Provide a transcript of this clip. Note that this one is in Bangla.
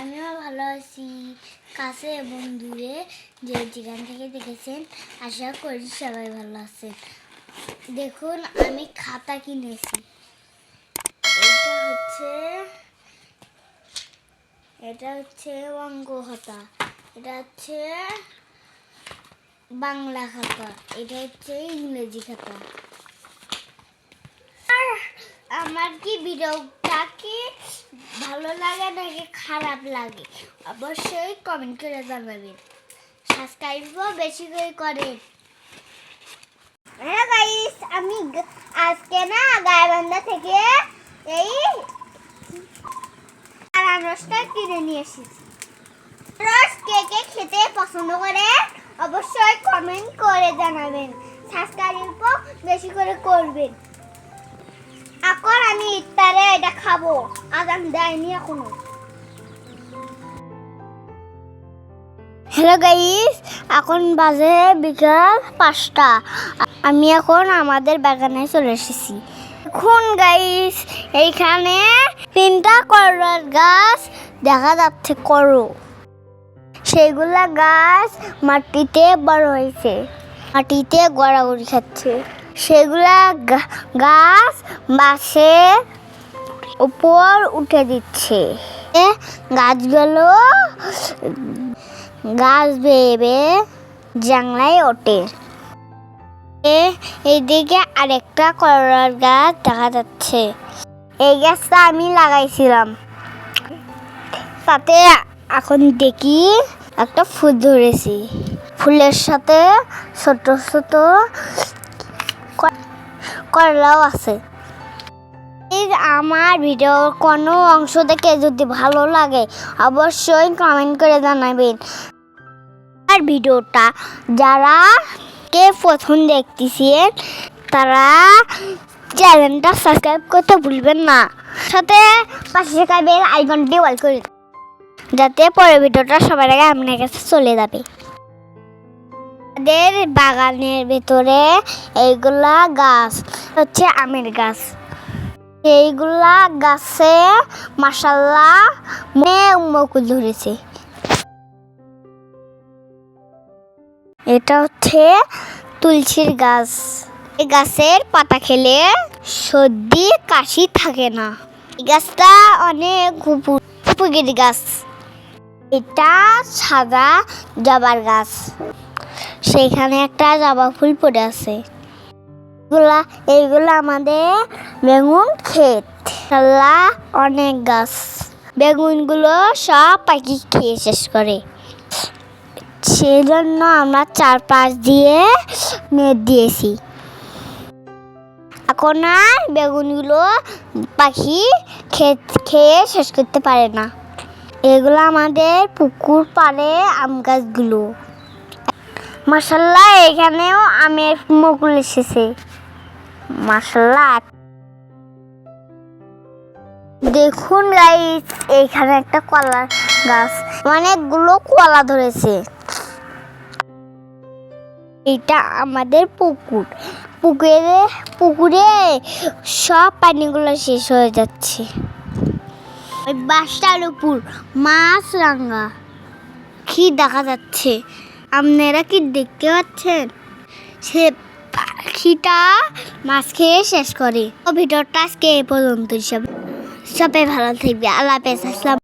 আমিও ভালো আছি। কাছে এবং দূরে যে যেখান থেকে দেখেছেন, আশা করি সবাই ভালো আছেন। দেখুন, আমি খাতা কিনেছি। এটা হচ্ছে এটা হচ্ছে অঙ্ক খাতা এটা হচ্ছে বাংলা খাতা। এটা হচ্ছে ইংরেজি খাতা। আমার কি ভিডিওটা কি? ভালো লাগে নাকি খারাপ লাগে? অবশ্যই কমেন্ট করে জানাবেন। সাবস্ক্রাইবও বেশি করে করেন। হ্যাঁ গাইস আমি আজকে না গায়বান্ধা থেকে এই আনারসটা কিনে নিয়ে এসেছি। রস কে কে খেতে পছন্দ করে, অবশ্যই কমেন্ট করে জানাবেন। সাবস্ক্রাইবও বেশি করে করবেন। এখন আমি ইফতারে এটা খাব। আজান দেয়নি এখনও। হ্যালো গাইস এখন বাজে বিকাল পাঁচটা। আমি এখন আমাদের বাগানে চলে এসেছি। এখন গাইস এইখানে তিনটা করলার গাছ দেখা যাচ্ছে করো। সেগুলা গাছ মাটিতে বড় হয়েছে। মাটিতে গড়াগড়ি খাচ্ছে। সেগুলা গাছ বাসে উপর উঠে দিচ্ছে। গাছগুলো, গাছ বেয়ে জাংলায় ওঠে। এইদিকে আরেকটা করলার গাছ দেখা যাচ্ছে। এই গাছটা আমি লাগাইছিলাম। তাতে এখন দেখি একটা ফুল ধরেছি। ফুলের সাথে ছোট ছোট করলাও আছে। আমার ভিডিওর কোনো অংশ থেকে যদি ভালো লাগে, অবশ্যই কমেন্ট করে জানাবেন। আর ভিডিওটা যারা কে প্রথম দেখতেছেন, তারা চ্যানেলটা সাবস্ক্রাইব করতে ভুলবেন না। সাথে পাশে থাকা আইকনটি অল করে যাতে পরের ভিডিওটা সবার আগে আপনার কাছে চলে যাবে। আমাদের বাগানের ভেতরে এইগুলা গাছ, হচ্ছে আমের গাছ। এইগুলা গাছে মাসাল্লাহ মুকুল ধরেছে। এটা হচ্ছে তুলসীর গাছ। এই গাছের পাতা খেলে সর্দি, কাশি থাকে না। এই গাছটা অনেক উপ- উপকারী গাছ। এটা সাদা জবার গাছ। সেখানে একটা জবা ফুল পড়ে আছে। এগুলা এইগুলো আমাদের বেগুন ক্ষেত। আল্লাহ অনেক গাছ। বেগুনগুলো সব পাখি খেয়ে শেষ করে। সেই জন্য আমরা চারপাশ দিয়ে নেট দিয়েছি। এখন আর বেগুনগুলো পাখি খে- খেয়ে শেষ করতে পারে না। এগুলো আমাদের পুকুর পাড়ে আম গাছগুলো। মাসাল্লাহ এখানেও আমের মুকুল এসেছে। মাসাল্লাহ দেখুন গাইস এখানে একটা কলা গাছ, অনেকগুলো কলা ধরেছে। এটা আমাদের পুকুর। পুকুরে পুকুরে সব পানিগুলো শেষ হয়ে যাচ্ছে। ওই বাসটার উপর মাছ রাঙা। কি দেখা যাচ্ছে? আপনারা কি দেখতে পাচ্ছেন? সে পাখিটা মাছ খেয়ে শেষ করে। ও ভিডিওটা আজকে এ পর্যন্ত সব সবাই ভালো থাকবে। আল্লাহ হাফেজ। আসসালাম